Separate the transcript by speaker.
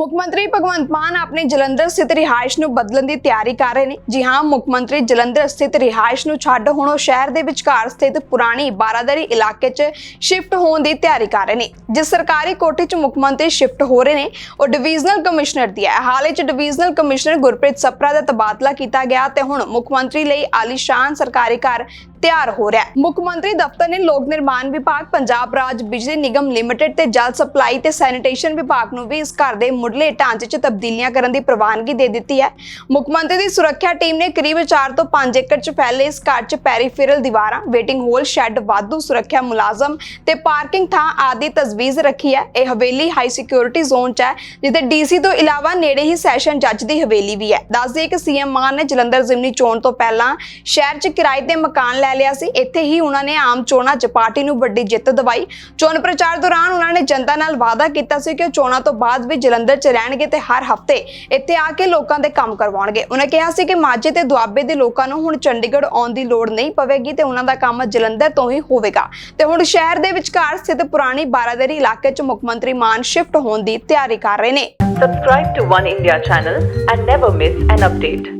Speaker 1: ਮੁੱਖ ਮੰਤਰੀ ਭਗਵੰਤ ਮਾਨ ਆਪਣੇ ਜਲੰਧਰ ਸਥਿਤ ਰਿਹਾਇਸ਼ ਨੂੰ ਬਦਲਣ ਦੀ ਤਿਆਰੀ ਕਰ ਰਹੇ ਨੇ। ਜੀ ਹਾਂ, ਮੁੱਖ ਮੰਤਰੀ ਜਲੰਧਰ ਸਥਿਤ ਰਿਹਾਇਸ਼ ਨੂੰ ਛੱਡ ਹੁਣ ਉਹ ਸ਼ਹਿਰ ਦੇ ਵਿਚਕਾਰ ਸਥਿਤ ਪੁਰਾਣੀ ਬਾਰਾਦਰੀ ਇਲਾਕੇ 'ਚ ਸ਼ਿਫਟ ਹੋਣ ਦੀ ਤਿਆਰੀ ਕਰ ਰਹੇ ਨੇ। ਜਿਸ ਸਰਕਾਰੀ ਕੋਠੀ 'ਚ ਮੁੱਖ ਮੰਤਰੀ ਸ਼ਿਫਟ ਹੋ ਰਹੇ ਨੇ, ਉਹ ਡਿਵੀਜ਼ਨਲ ਕਮਿਸ਼ਨਰ ਦੀ ਹੈ। ਹਾਲੇ ਹੀ 'ਚ ਡਿਵੀਜ਼ਨਲ ਕਮਿਸ਼ਨਰ ਗੁਰਪ੍ਰੀਤ ਸਪਰਾ ਦਾ ਤਬਾਦਲਾ ਕੀਤਾ ਗਿਆ ਤੇ ਹੁਣ ਮੁੱਖ ਮੰਤਰੀ ਲਈ ਆਲੀਸ਼ਾਨ ਸਰਕਾਰੀ ਘਰ ਤਿਆਰ ਹੋ ਰਿਹਾ ਹੈ। ਮੁੱਖ ਮੰਤਰੀ ਦਫ਼ਤਰ ਨੇ ਲੋਕ ਨਿਰਮਾਣ ਵਿਭਾਗ, ਪੰਜਾਬ ਰਾਜ ਬਿਜਲੀ ਨਿਗਮ ਲਿਮਟਿਡ ਤੇ ਜਲ ਸਪਲਾਈ ਤੇ ਸੈਨੀਟੇਸ਼ਨ ਵਿਭਾਗ ਨੂੰ ਵੀ ਇਸ ਘਰ ਦੇ ਮੁੱਢਲੇ ਢਾਂਚੇ 'ਚ ਤਬਦੀਲੀਆਂ ਕਰਨ ਦੀ ਪ੍ਰਵਾਨਗੀ ਦੇ ਦਿੱਤੀ ਹੈ। ਮੁੱਖ ਮੰਤਰੀ ਦੀ ਸੁਰੱਖਿਆ ਟੀਮ ਨੇ ਕਰੀਬ 4 ਤੋਂ 5 ਏਕੜ 'ਚ ਫੈਲੇ ਇਸ ਘਰ 'ਚ ਪੈਰੀਫੇਰਲ ਦੀਵਾਰਾਂ, ਵੇਟਿੰਗ ਹੋਲ, ਸ਼ੈੱਡ, ਵਾਧੂ ਸੁਰੱਖਿਆ ਮੁਲਾਜ਼ਮ ਤੇ ਪਾਰਕਿੰਗ ਥਾਂ ਆਦਿ ਤਜਵੀਜ਼ ਰੱਖੀ ਹੈ। ਇਹ ਹਵੇਲੀ ਹਾਈ ਸਿਕਿਉਰਿਟੀ ਜ਼ੋਨ 'ਚ ਹੈ, ਜਿੱਥੇ ਡੀਸੀ ਤੋਂ ਇਲਾਵਾ ਨੇੜੇ ਹੀ ਸੈਸ਼ਨ ਜੱਜ ਦੀ ਹਵੇਲੀ ਵੀ ਹੈ। ਦੱਸ ਦਈਏ ਕਿ ਸੀਐਮ ਮਾਨ ਨੇ ਜਲੰਧਰ ਜ਼ਿਮਨੀ ਚੋਣ ਤੋਂ ਪਹਿਲਾਂ ਸ਼ਹਿਰ 'ਚ ਕਿਰਾਏ ਤੇ ਮਕਾਨ ਲੈ ਲਿਆ ਸੀ। ਇੱਥੇ ਹੀ ਉਹਨਾਂ ਨੇ ਆਮ ਚੋਣਾਂ 'ਚ ਪਾਰਟੀ ਨੂੰ ਵੱਡੀ ਜਿੱਤ ਦਿਵਾਈ। ਚੋਣ ਪ੍ਰਚਾਰ ਦੌਰਾਨ ਉਹਨਾਂ ਨੇ ਜਨਤਾ ਨਾਲ ਵਾਅਦਾ ਕੀਤਾ ਸੀ ਕਿ ਉਹ ਚੋਣਾਂ ਤੋਂ ਬਾਅਦ ਵੀ ਜਲੰਧਰ 'ਚ ਰਹਿਣਗੇ ਤੇ ਹਰ ਹਫ਼ਤੇ ਇੱਥੇ ਆ ਕੇ ਲੋਕਾਂ ਦੇ ਕੰਮ ਕਰਵਾਉਣਗੇ। ਉਹਨਾਂ ਕਿਹਾ ਸੀ ਕਿ ਮਾਝੇ ਤੇ ਦੁਆਬੇ ਦੇ ਲੋਕਾਂ ਨੂੰ ਹੁਣ ਚੰਡੀਗੜ੍ਹ ਆਉਣ ਦੀ ਲੋੜ ਨਹੀਂ ਪਵੇਗੀ ਤੇ ਉਹਨਾਂ ਦਾ ਕੰਮ ਜਲੰਧਰ ਤੋਂ ਹੀ ਹੋਵੇਗਾ। ਤੇ ਹੁਣ ਸ਼ਹਿਰ ਦੇ ਵਿਚਕਾਰ ਸਥਿਤ ਪੁਰਾਣੀ ਬਾਰਾਦਰੀ ਇਲਾਕੇ 'ਚ ਮੁੱਖ ਮੰਤਰੀ ਮਾਨ ਸ਼ਿਫਟ ਹੋਣ ਦੀ ਤਿਆਰੀ ਕਰ ਰਹੇ ਨੇ।
Speaker 2: Subscribe to One India channel and never miss an update.